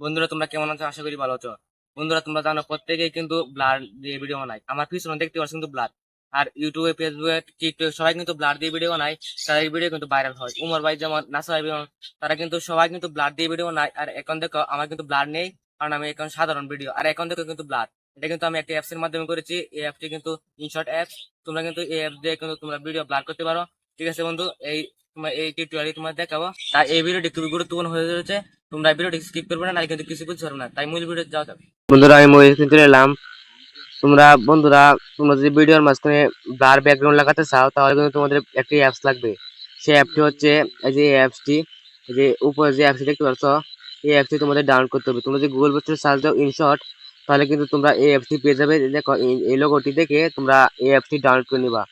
বন্ধুরা তোমরা কেমন আছো? আশা করি ভালো আছো। বন্ধুরা তোমরা জানো প্রত্যেকেই কিন্তু ব্লার দিয়ে ভিডিও বানায়। আমার পিছনে দেখতে পাচ্ছ কিন্তু ব্লার আর ইউটিউবে ফেসবুকে টিকটক সবাই কিন্তু ব্লার দিয়ে ভিডিও বানায়। তাদের ভিডিও কিন্তু ভাইরাল হয়। উমর ভাই যেমন নাসা ভাই যেমন, তারা কিন্তু সবাই কিন্তু ব্লার দিয়ে ভিডিও বানায়। আর এখন দেখো আমার কিন্তু ব্লার নেই কারণ আমি এখন সাধারণ ভিডিও আর এখন দেখো কিন্তু ব্লার এটা কিন্তু আমি একটা অ্যাপস এর মাধ্যমে করেছি। এই অ্যাপটি কিন্তু ইনশর্ট অ্যাপস তোমরা কিন্তু এই অ্যাপ দিয়ে কিন্তু তোমরা ভিডিও ব্লার করতে পারো। ঠিক আছে বন্ধু এই তোমার এই টিউটোরিয়াল তোমার দেখাবো। তাই এই খুবই গুরুত্বপূর্ণ হয়ে রয়েছে তোমরা ভিডিওটি স্কিপ করবে না কিন্তু কিছু না। তাই মূল ভিডিও যাওয়া যাবে বন্ধুরা, আমি কিনতে এলাম তোমরা, বন্ধুরা, তোমরা যদি ভিডিওর মাঝখানে ব্লার ব্যাকগ্রাউন্ড লাগাতে চাও, তাহলে কিন্তু তোমাদের একটি অ্যাপস লাগবে। সেই অ্যাপটি হচ্ছে এই যে অ্যাপসটি যে উপরে যে অ্যাপসটি দেখতে পাচ্ছ, এই অ্যাপসটি তোমাদের ডাউনলোড করতে হবে। তোমরা যদি গুগল প্লে সার্চ দাও তাহলে কিন্তু তোমরা এই অ্যাপসটি পেয়ে যাবে। দেখো, এই- এই লোগোটি দেখে তোমরা এই অ্যাপসটি ডাউনলোড করে নিবা।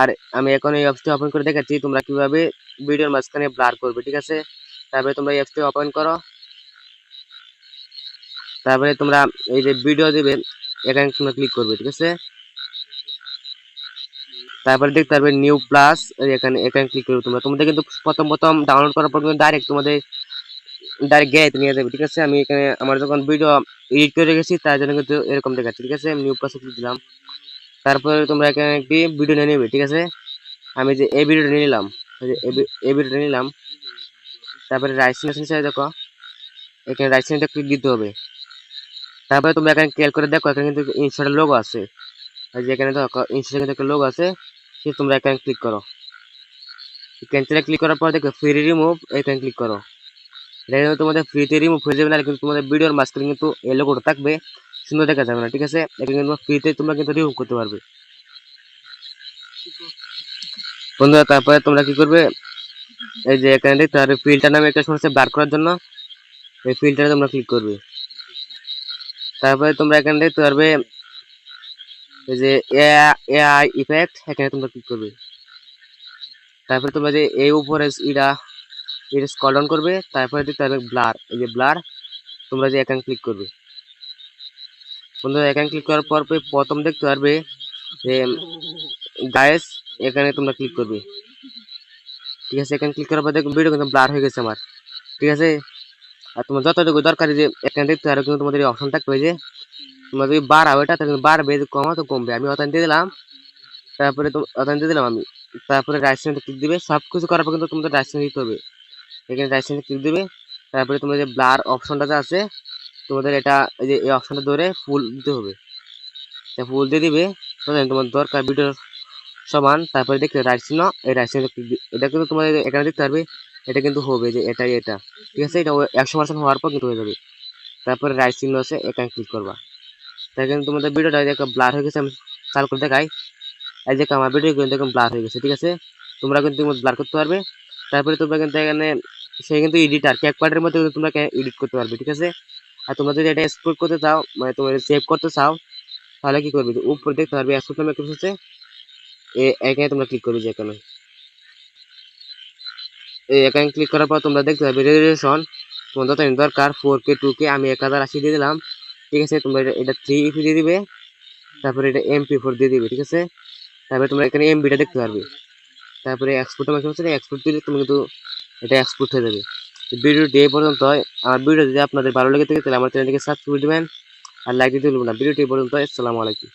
আর আমি এখন এই অ্যাপসটি ওপেন করে দেখাচ্ছি, তোমরা কীভাবে ভিডিওর মাঝখানে ব্লার করবে, ঠিক আছে? তারপরে তোমরা এই অ্যাপসটি ওপেন করো। তারপরে তোমরা এই যে ভিডিও দিবে, এখানে তোমরা ক্লিক করবে, ঠিক আছে? তারপরে দেখতে পারবে নিউ প্লাস এখানে এখানে ক্লিক করবে তোমরা। তোমাদের কিন্তু প্রথম প্রথম ডাউনলোড করার পর কিন্তু ডাইরেক্ট তোমাদের ডাইরেক্ট গ্যালারিতে নিয়ে যাবে, ঠিক আছে? আমি এখানে আমার যখন ভিডিও এডিট করে রেখেছি, তার জন্য কিন্তু এরকম দেখাচ্ছি, ঠিক আছে? নিউ প্লাসে ক্লিক দিলাম। তারপরে তোমরা এখানে একটি ভিডিও নিয়ে নেবে, ঠিক আছে? আমি যে এই ভিডিওটা নিয়ে নিলাম, এই ভিডিওটা নিলাম, তারপরে রাইট সাইড দেখো, এখানে রাইট সাইডে ক্লিক দিতে হবে। তারপরে তুমি এখানে খেয়াল করে দেখো, এখানে কিন্তু ইনস্টার লোগো আছে। যে এখানে দেখো ইনস্টার কিন্তু একটা লোগো আছে, সে তোমরা এখানে ক্লিক করো। ক্যান্সেলে ক্লিক করার পর দেখো ফ্রি রিমুভ এখানে ক্লিক করো। এটা তোমাদের ফ্রিতে রিমুভ হয়ে যাবে না কিন্তু তোমাদের ভিডিওর মাঝখানে কিন্তু এই লোগোটা থাকবে। সুন্দর দেখা যাবে না, ঠিক আছে? এখানে কিন্তু ফ্রিতে তোমরা কিন্তু রিমুভ করতে পারবে। বন্ধুরা, তারপরে তোমরা কি করবে? এই যে এখানে পারবে ফিল্টার নামে একটা সমস্যা বার করার জন্য এই ফিল্টারে তোমরা ক্লিক করবে। তারপরে তোমরা এখানে দেখতে পারবে, এই যে এআই ইফেক্ট এখানে তোমরা ক্লিক করবে। তারপরে তোমরা যে এই উপরে ইটা, এটা স্ক্রল ডাউন করবে, তারপরে দেখতে পারবে ব্লার এই যে ব্লার তোমরা যে এখানে ক্লিক করবে। বন্ধুরা, এখানে ক্লিক করার পর পর প্রথম দেখতে পারবে যে গায়েস এখানে তোমরা ক্লিক করবে। ঠিক আছে, এখানে ক্লিক করার পর দেখো ভিডিও কিন্তু ব্লার হয়ে গেছে আমার। ঠিক আছে? আর তোমার যতটুকু দরকারি যে, এখানে দেখতে পারো কিন্তু তোমাদের অপশন থাকবে যে, তোমরা যদি বাড়াও, এটা তাহলে বাড়বে, যদি কমা তো কমবে। আমি অতান দিয়ে দিলাম, তারপরে অতান দিয়ে দিলাম আমি। তারপরে রাইট সাইডে ক্লিক দিবে সব কিছু করার পর কিন্তু তোমাদের রাইট সাইডে দিতে হবে এখানে রাইট সাইডে ক্লিক দিবে, তারপরে তোমাদের যে ব্লার অপশনটা আছে তোমাদের এটা, এই যে এই অপশনটা ধরে ফুল দিতে হবে। ফুল দিয়ে দিবে তখন তোমার দরকার ভিডিও সমান, তারপরে দেখতে রাইট চিহ্ন, এই রাইট ক্লিক এটা কিন্তু তোমাদের এখানে দেখতে পারবে, এটা কিন্তু হবে যে এটাই এটা। ঠিক আছে? এটা একশো পার্সেন্ট হওয়ার পর কিন্তু হয়ে যাবে। তারপরে রাইট চিহ্ন আছে, এখানে ক্লিক করবা। তাই কিন্তু তোমাদের ভিডিওটা দেখো ব্লার হয়ে গেছে, আমি চালু করে দেখাই। এই যে আমার ভিডিও কিন্তু এখন ব্লার হয়ে গেছে, ঠিক আছে? তোমরা কিন্তু ব্লার করতে পারবে। তারপরে তোমরা কিন্তু এখানে, সে কিন্তু এডিট এডিটার ক্যাক পার্টের মধ্যে তোমরা এডিট করতে পারবে, ঠিক আছে? আর তোমরা যদি এটা এক্সপোর্ট করতে চাও মানে তোমরা সেভ করতে চাও, তাহলে কি করবে? উপরে দেখতে পারবে এক্সপোর্ট নামে কিছু আছে এখানে তোমরা ক্লিক করবে যে এখানে এই এখানে ক্লিক করার পর তোমরা দেখতে পাবে রেজুলেশন তোমার যত দরকার ফোর কে টু কে আমি এক হাজার আশি দিয়ে দিলাম, ঠিক আছে? তোমরা এটা- এটা থ্রি ইপি দিয়ে দিবে, তারপরে এটা এমপি ফোর দিয়ে দিবে, ঠিক আছে? তারপরে তোমরা এখানে এমবিটা দেখতে পারবে। তারপরে এক্সপোর্ট আমার হচ্ছে এক্সপোর্ট দিলে তুমি কিন্তু এটা এক্সপোর্ট হয়ে যাবে। ভিডিওটি এই পর্যন্ত আমার ভিডিও যদি আপনাদের ভালো লেগে থাকে, তাহলে আমার চ্যানেলটিকে সাবস্ক্রাইব দিবেন। আর লাইক দিতে ভুলবেন না। ভিডিওটি পর্যন্ত। আসসালামু আলাইকুম।